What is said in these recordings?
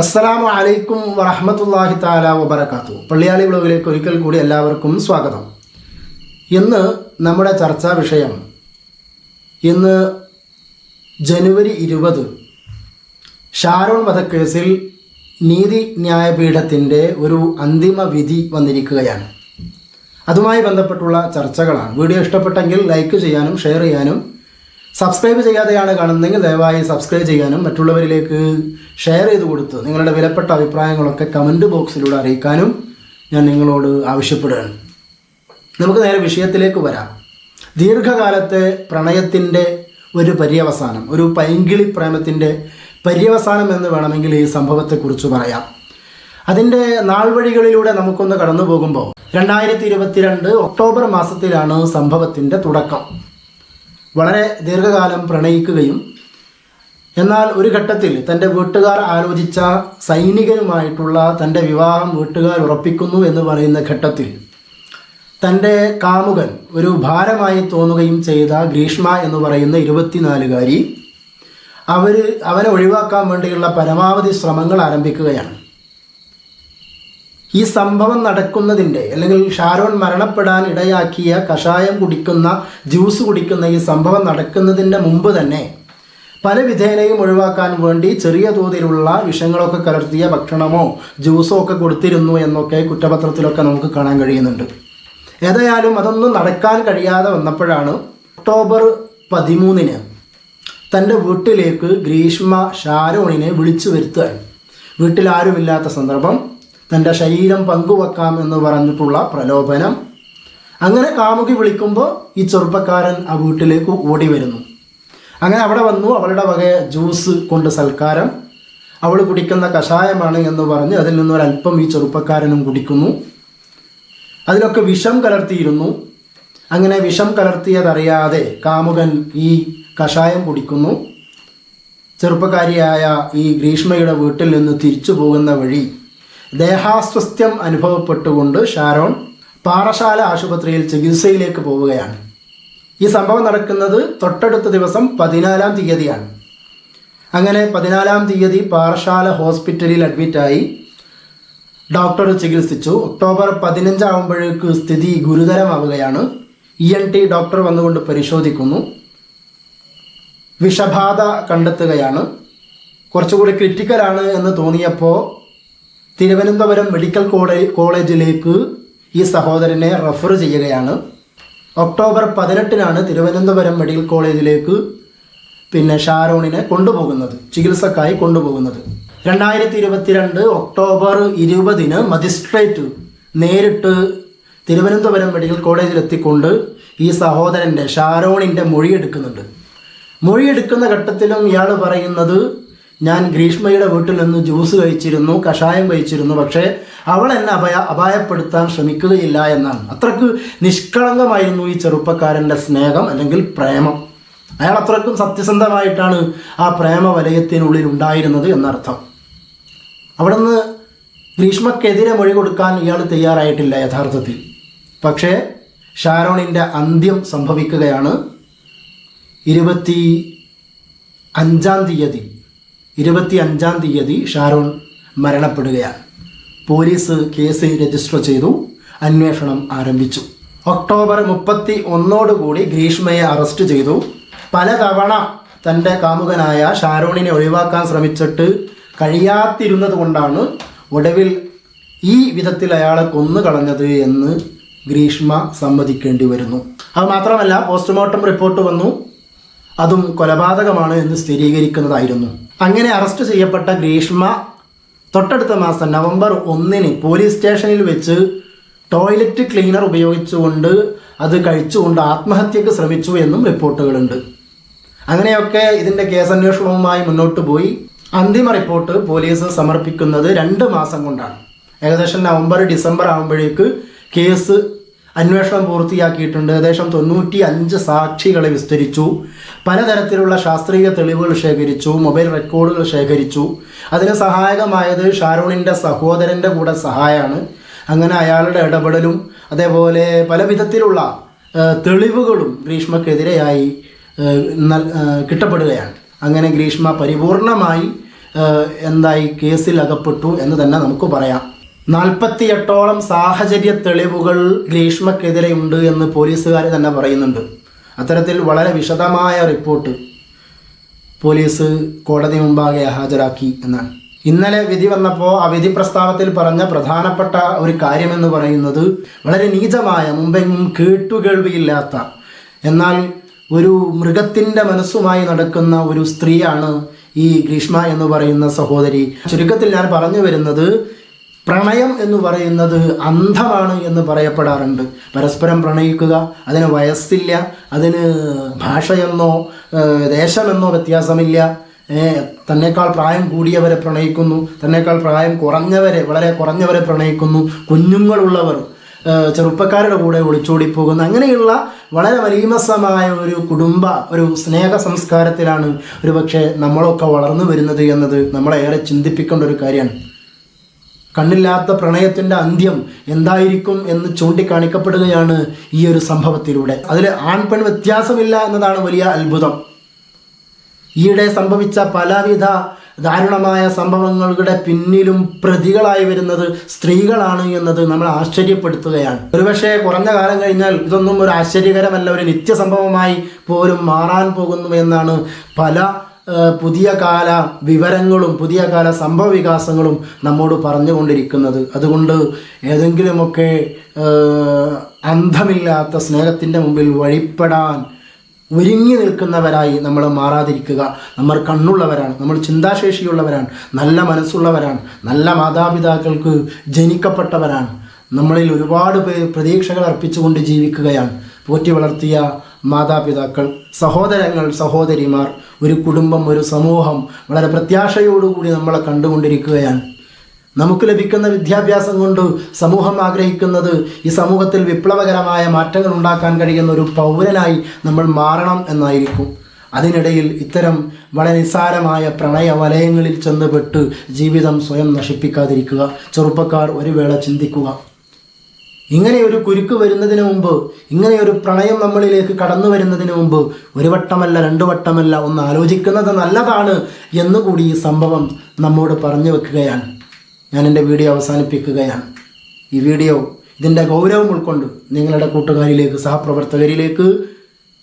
അസ്സലാമു അലൈക്കും വറഹമത്തല്ലാഹി താല വബർക്കാത്തു പള്ളിയാളി ബ്ലോഗിലേക്ക് ഒരിക്കൽ കൂടി എല്ലാവർക്കും സ്വാഗതം. ഇന്ന് നമ്മുടെ ചർച്ചാ വിഷയം ഇന്ന് ജനുവരി ഇരുപത് ഷാരോൺ വധക്കേസിൽ നീതി ന്യായപീഠത്തിന്റെ ഒരു അന്തിമ വിധി വന്നിരിക്കുകയാണ്. അതുമായി ബന്ധപ്പെട്ടുള്ള ചർച്ചകളാണ്. വീഡിയോ ഇഷ്ടപ്പെട്ടെങ്കിൽ ലൈക്ക് ചെയ്യാനും ഷെയർ ചെയ്യാനും സബ്സ്ക്രൈബ് ചെയ്യാതെയാണ് കാണുന്നതെങ്കിൽ ദയവായി സബ്സ്ക്രൈബ് ചെയ്യാനും മറ്റുള്ളവരിലേക്ക് ഷെയർ ചെയ്ത് കൊടുത്ത് നിങ്ങളുടെ വിലപ്പെട്ട അഭിപ്രായങ്ങളൊക്കെ കമന്റ് ബോക്സിലൂടെ അറിയിക്കാനും ഞാൻ നിങ്ങളോട് ആവശ്യപ്പെടുകയാണ്. നമുക്ക് നേരെ വിഷയത്തിലേക്ക് വരാം. ദീർഘകാലത്തെ പ്രണയത്തിന്റെ ഒരു പര്യവസാനം ഒരു പൈങ്കിളി പ്രേമത്തിന്റെ പര്യവസാനം എന്ന് വേണമെങ്കിൽ ഈ സംഭവത്തെക്കുറിച്ച് പറയാം. അതിന്റെ നാൾവഴികളിലൂടെ നമുക്കൊന്ന് കടന്നു പോകുമ്പോൾ രണ്ടായിരത്തി ഇരുപത്തിരണ്ട് ഒക്ടോബർ മാസത്തിലാണ് സംഭവത്തിന്റെ തുടക്കം. വളരെ ദീർഘകാലം പ്രണയിക്കുകയും എന്നാൽ ഒരു ഘട്ടത്തിൽ തന്റെ വീട്ടുകാർ ആലോചിച്ച സൈനികനുമായിട്ടുള്ള തന്റെ വിവാഹം വീട്ടുകാർ ഉറപ്പിക്കുന്നു എന്ന് പറയുന്ന ഘട്ടത്തിൽ തന്റെ കാമുകൻ ഒരു ഭാരമായി തോന്നുകയും ചെയ്ത ഗ്രീഷ്മ എന്ന് പറയുന്ന ഇരുപത്തിനാലുകാരി അവർ അവനെ ഒഴിവാക്കാൻ വേണ്ടിയുള്ള പരമാവധി ശ്രമങ്ങൾ ആരംഭിക്കുകയാണ്. ഈ സംഭവം നടക്കുന്നതിന്റെ അല്ലെങ്കിൽ ഷാരോൺ മരണപ്പെടാൻ ഇടയാക്കിയ കഷായം കുടിക്കുന്ന ജ്യൂസ് കുടിക്കുന്ന ഈ സംഭവം നടക്കുന്നതിന്റെ മുമ്പ് തന്നെ പല വിധേനയും ഒഴിവാക്കാൻ വേണ്ടി ചെറിയ തോതിലുള്ള വിഷങ്ങളൊക്കെ കലർത്തിയ ഭക്ഷണമോ ജ്യൂസോ ഒക്കെ കൊടുത്തിരുന്നു എന്നൊക്കെ കുറ്റപത്രത്തിലൊക്കെ നമുക്ക് കാണാൻ കഴിയുന്നുണ്ട്. ഏതായാലും അതൊന്നും നടക്കാൻ കഴിയാതെ വന്നപ്പോഴാണ് ഒക്ടോബർ പതിമൂന്നിന് തന്റെ വീട്ടിലേക്ക് ഗ്രീഷ്മ ഷാരോണിനെ വിളിച്ചു വരുത്തുകയാണ് വീട്ടിൽ ആരുമില്ലാത്ത സന്ദർഭം. തന്റെ ശരീരം പങ്കുവെക്കാം എന്ന് പറഞ്ഞിട്ടുള്ള പ്രലോഭനം. അങ്ങനെ കാമുകി വിളിക്കുമ്പോൾ ഈ ചെറുപ്പക്കാരൻ ആ വീട്ടിലേക്ക് ഓടി വരുന്നു. അങ്ങനെ അവിടെ വന്നു അവളുടെ വക ജ്യൂസ് കൊണ്ട് സൽക്കാരം. അവൾ കുടിക്കുന്ന കഷായമാണ് എന്ന് പറഞ്ഞ് അതിൽ നിന്നൊരല്പം ഈ ചെറുപ്പക്കാരനും കുടിക്കുന്നു. അതിലൊക്കെ വിഷം കലർത്തിയിരുന്നു. അങ്ങനെ വിഷം കലർത്തിയതറിയാതെ കാമുകൻ ഈ കഷായം കുടിക്കുന്നു. ചെറുപ്പക്കാരിയായ ഈ ഗ്രീഷ്മയുടെ വീട്ടിൽ നിന്ന് തിരിച്ചു പോകുന്ന വഴി ദേഹാസ്വസ്ഥ്യം അനുഭവപ്പെട്ടുകൊണ്ട് ഷാരോൺ പാറശാല ആശുപത്രിയിൽ ചികിത്സയിലേക്ക് പോവുകയാണ്. ഈ സംഭവം നടക്കുന്നത് തൊട്ടടുത്ത ദിവസം പതിനാലാം തീയതിയാണ്. അങ്ങനെ പതിനാലാം തീയതി പാറശാല ഹോസ്പിറ്റലിൽ അഡ്മിറ്റായി ഡോക്ടർ ചികിത്സിച്ചു. ഒക്ടോബർ പതിനഞ്ചാവുമ്പോഴേക്ക് സ്ഥിതി ഗുരുതരമാവുകയാണ്. ഇ എൻ ടി ഡോക്ടർ വന്നുകൊണ്ട് പരിശോധിക്കുന്നു. വിഷബാധ കണ്ടെത്തുകയാണ്. കുറച്ചുകൂടി ക്രിറ്റിക്കലാണ് എന്ന് തോന്നിയപ്പോൾ തിരുവനന്തപുരം മെഡിക്കൽ കോളേജ് കോളേജിലേക്ക് ഈ സഹോദരനെ റെഫർ ചെയ്യുകയാണ്. ഒക്ടോബർ പതിനെട്ടിനാണ് തിരുവനന്തപുരം മെഡിക്കൽ കോളേജിലേക്ക് പിന്നെ ഷാരോണിനെ കൊണ്ടുപോകുന്നത് ചികിത്സക്കായി കൊണ്ടുപോകുന്നത്. രണ്ടായിരത്തി ഇരുപത്തിരണ്ട് ഒക്ടോബർ ഇരുപതിന് മജിസ്ട്രേറ്റ് നേരിട്ട് തിരുവനന്തപുരം മെഡിക്കൽ കോളേജിലെത്തിക്കൊണ്ട് ഈ സഹോദരന്റെ ഷാരോണിന്റെ മൊഴിയെടുക്കുന്നുണ്ട്. മൊഴിയെടുക്കുന്ന ഘട്ടത്തിലും ഇയാൾ പറയുന്നത് ഞാൻ ഗ്രീഷ്മയുടെ വീട്ടിൽ നിന്ന് ജ്യൂസ് കഴിച്ചിരുന്നു കഷായം കഴിച്ചിരുന്നു പക്ഷേ അവൾ എന്നെ അപായ അപായപ്പെടുത്താൻ ശ്രമിക്കുകയില്ല എന്നാണ്. അത്രയ്ക്ക് നിഷ്കളങ്കമായിരുന്നു ഈ ചെറുപ്പക്കാരന്റെ സ്നേഹം അല്ലെങ്കിൽ പ്രേമം. അയാൾ അത്രക്കും സത്യസന്ധമായിട്ടാണ് ആ പ്രേമ വലയത്തിനുള്ളിൽ ഉണ്ടായിരുന്നത് എന്നർത്ഥം. അവിടുന്ന് ഗ്രീഷ്മക്കെതിരെ മൊഴി കൊടുക്കാൻ ഇയാൾ തയ്യാറായിട്ടില്ല യഥാർത്ഥത്തിൽ. പക്ഷേ ഷാരോണിന്റെ അന്ത്യം സംഭവിക്കുകയാണ് ഇരുപത്തി അഞ്ചാം തീയതി. ഇരുപത്തി അഞ്ചാം തീയതി ഷാരോൺ മരണപ്പെടുകയാണ്. പോലീസ് കേസ് രജിസ്റ്റർ ചെയ്തു. അന്വേഷണം ആരംഭിച്ചു. ഒക്ടോബർ മുപ്പത്തി ഒന്നോടുകൂടി ഗ്രീഷ്മയെ അറസ്റ്റ് ചെയ്തു. പലതവണ തന്റെ കാമുകനായ ഷാരോണിനെ ഒഴിവാക്കാൻ ശ്രമിച്ചിട്ട് കഴിയാത്തിരുന്നത് കൊണ്ടാണ് ഒടുവിൽ ഈ വിധത്തിൽ അയാളെ കൊന്നു കളഞ്ഞത് എന്ന് ഗ്രീഷ്മ സമ്മതിക്കേണ്ടി വരുന്നു. അത് മാത്രമല്ല പോസ്റ്റ്മോർട്ടം റിപ്പോർട്ട് വന്നു. അതും കൊലപാതകമാണ് എന്ന് സ്ഥിരീകരിക്കുന്നതായിരുന്നു. അങ്ങനെ അറസ്റ്റ് ചെയ്യപ്പെട്ട ഗ്രീഷ്മ തൊട്ടടുത്ത മാസം നവംബർ ഒന്നിന് പോലീസ് സ്റ്റേഷനിൽ വെച്ച് ടോയ്ലറ്റ് ക്ലീനർ ഉപയോഗിച്ചുകൊണ്ട് അത് കഴിച്ചുകൊണ്ട് ആത്മഹത്യക്ക് ശ്രമിച്ചു എന്നും റിപ്പോർട്ടുകളുണ്ട്. അങ്ങനെയൊക്കെ ഇതിന്റെ കേസന്വേഷണവുമായി മുന്നോട്ട് പോയി. അന്തിമ റിപ്പോർട്ട് പോലീസ് സമർപ്പിക്കുന്നത് രണ്ട് മാസം കൊണ്ടാണ്. ഏകദേശം നവംബർ ഡിസംബർ ആകുമ്പോഴേക്ക് കേസ് അന്വേഷണം പൂർത്തിയാക്കിയിട്ടുണ്ട്. ഏകദേശം തൊണ്ണൂറ്റി അഞ്ച് സാക്ഷികളെ വിസ്തരിച്ചു. പലതരത്തിലുള്ള ശാസ്ത്രീയ തെളിവുകൾ ശേഖരിച്ചു. മൊബൈൽ റെക്കോർഡുകൾ ശേഖരിച്ചു. അതിന് സഹായകമായത് ഷാരോണിന്റെ സഹോദരന്റെ കൂടെ സഹായമാണ് അങ്ങനെ അയാളുടെ ഇടപെടലും അതേപോലെ പല വിധത്തിലുള്ള തെളിവുകളും ഗ്രീഷ്മക്കെതിരെയായി കിട്ടപ്പെടുകയാണ്. അങ്ങനെ ഗ്രീഷ്മ പരിപൂർണമായി എന്തായി കേസിൽ അകപ്പെട്ടു എന്ന് തന്നെ നമുക്ക് പറയാം. നാൽപ്പത്തിയെട്ടോളം സാഹചര്യ തെളിവുകൾ ഗ്രീഷ്മക്കെതിരെ ഉണ്ട് എന്ന് പോലീസുകാർ തന്നെ പറയുന്നുണ്ട്. അത്തരത്തിൽ വളരെ വിശദമായ റിപ്പോർട്ട് പോലീസ് കോടതി മുമ്പാകെ ഹാജരാക്കി എന്നാണ്. ഇന്നലെ വിധി വന്നപ്പോൾ ആ വിധി പ്രസ്താവത്തിൽ പറഞ്ഞ പ്രധാനപ്പെട്ട ഒരു കാര്യമെന്ന് പറയുന്നത് വളരെ നീചമായ മുമ്പെങ്ങും കേട്ടുകേൾവിയില്ലാത്ത എന്നാൽ ഒരു മൃഗത്തിന്റെ മനസ്സുമായി നടക്കുന്ന ഒരു സ്ത്രീയാണ് ഈ ഗ്രീഷ്മ എന്ന് പറയുന്ന സഹോദരി. ചുരുക്കത്തിൽ ഞാൻ പറഞ്ഞു വരുന്നത് പ്രണയം എന്ന് പറയുന്നത് അന്ധമാണ് എന്ന് പറയപ്പെടാറുണ്ട്. പരസ്പരം പ്രണയിക്കുക അതിന് വയസ്സില്ല അതിന് ഭാഷയെന്നോ ദേശമെന്നോ വ്യത്യാസമില്ല. തന്നെക്കാൾ പ്രായം കൂടിയവരെ പ്രണയിക്കുന്നു തന്നേക്കാൾ പ്രായം കുറഞ്ഞവരെ വളരെ കുറഞ്ഞവരെ പ്രണയിക്കുന്നു കുഞ്ഞുങ്ങളുള്ളവർ ചെറുപ്പക്കാരുടെ കൂടെ ഒളിച്ചോടി പോകുന്നു അങ്ങനെയുള്ള വളരെ മലീമസമായ ഒരു കുടുംബ ഒരു സ്നേഹ സംസ്കാരത്തിലാണ് ഒരു പക്ഷേ നമ്മളൊക്കെ വളർന്നു വരുന്നത് എന്നത് നമ്മളെ ഏറെ ചിന്തിപ്പിക്കേണ്ട ഒരു കാര്യമാണ്. കണ്ണില്ലാത്ത പ്രണയത്തിന്റെ അന്ത്യം എന്തായിരിക്കും എന്ന് ചൂണ്ടിക്കാണിക്കപ്പെടുകയാണ് ഈ ഒരു സംഭവത്തിലൂടെ. അതിൽ ആൺപെൺ വ്യത്യാസമില്ല എന്നതാണ് വലിയ അത്ഭുതം. ഈയിടെ സംഭവിച്ച പലവിധ ദാരുണമായ സംഭവങ്ങളുടെ പിന്നിലും പ്രതികളായി വരുന്നത് സ്ത്രീകളാണ് എന്നത് നമ്മൾ ആശ്ചര്യപ്പെടുത്തുകയാണ്. ഒരുപക്ഷെ കുറഞ്ഞ കാലം കഴിഞ്ഞാൽ ഇതൊന്നും ഒരു ആശ്ചര്യകരമല്ല ഒരു നിത്യസംഭവമായി പോലും മാറാൻ പോകുന്നു എന്നാണ് പല പുതിയ കാല വിവരങ്ങളും പുതിയ കാല സംഭവ വികാസങ്ങളും നമ്മോട് പറഞ്ഞുകൊണ്ടിരിക്കുന്നത്. അതുകൊണ്ട് ഏതെങ്കിലുമൊക്കെ അന്ധമില്ലാത്ത സ്നേഹത്തിന്റെ മുമ്പിൽ വഴിപ്പെടാൻ ഒരുങ്ങി നിൽക്കുന്നവരായി നമ്മൾ മാറാതിരിക്കുക. നമ്മൾ കണ്ണുള്ളവരാണ് നമ്മൾ ചിന്താശേഷിയുള്ളവരാണ് നല്ല മനസ്സുള്ളവരാണ് നല്ല മാതാപിതാക്കൾക്ക് ജനിക്കപ്പെട്ടവരാണ്. നമ്മളിൽ ഒരുപാട് പേർ പ്രതീക്ഷകൾ അർപ്പിച്ചുകൊണ്ട് ജീവിക്കുകയാണ്. പോറ്റി വളർത്തിയ മാതാപിതാക്കൾ സഹോദരങ്ങൾ സഹോദരിമാർ ഒരു കുടുംബം ഒരു സമൂഹം വളരെ പ്രത്യാശയോടുകൂടി നമ്മളെ കണ്ടുകൊണ്ടിരിക്കുകയാണ്. നമുക്ക് ലഭിക്കുന്ന വിദ്യാഭ്യാസം കൊണ്ട് സമൂഹം ആഗ്രഹിക്കുന്നത് ഈ സമൂഹത്തിൽ വിപ്ലവകരമായ മാറ്റങ്ങൾ ഉണ്ടാക്കാൻ കഴിയുന്ന ഒരു പൗരനായി നമ്മൾ മാറണം എന്നായിരിക്കും. അതിനിടയിൽ ഇത്തരം വളരെ നിസ്സാരമായ പ്രണയ വലയങ്ങളിൽ ചെന്നുപെട്ട് ജീവിതം സ്വയം നശിപ്പിക്കാതിരിക്കുക ചെറുപ്പക്കാർ ഒരു വേള ചിന്തിക്കുക. ഇങ്ങനെ ഒരു കുരുക്ക് വരുന്നതിന് മുമ്പ് ഇങ്ങനെ ഒരു പ്രണയം നമ്മളിലേക്ക് കടന്നു വരുന്നതിന് മുമ്പ് ഒരു വട്ടമല്ല രണ്ടു വട്ടമല്ല ഒന്ന് ആലോചിക്കുന്നത് നല്ലതാണ് എന്നുകൂടി ഈ സംഭവം നമ്മോട് പറഞ്ഞു വെക്കുകയാണ്. ഞാൻ എന്റെ വീഡിയോ അവസാനിപ്പിക്കുകയാണ്. ഈ വീഡിയോ ഇതിന്റെ ഗൗരവം ഉൾക്കൊണ്ട് നിങ്ങളുടെ കൂട്ടുകാരിലേക്ക് സഹപ്രവർത്തകരിലേക്ക്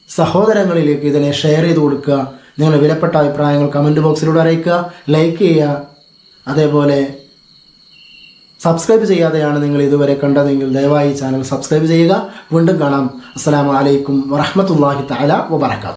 സഹോദരങ്ങളിലേക്ക് ഇതിനെ ഷെയർ ചെയ്ത് കൊടുക്കുക. നിങ്ങളുടെ വിലപ്പെട്ട അഭിപ്രായങ്ങൾ കമന്റ് ബോക്സിലൂടെ അറിയിക്കുക. ലൈക്ക് ചെയ്യുക. അതേപോലെ സബ്സ്ക്രൈബ് ചെയ്യാതെയാണ് നിങ്ങൾ ഇതുവരെ കണ്ടതെങ്കിൽ ദയവായി ചാനൽ സബ്സ്ക്രൈബ് ചെയ്യുക. വീണ്ടും കാണാം. അസ്സാം വലൈക്കും വറഹ്മത്തുള്ളാഹി തആല വബറകാതുഹു.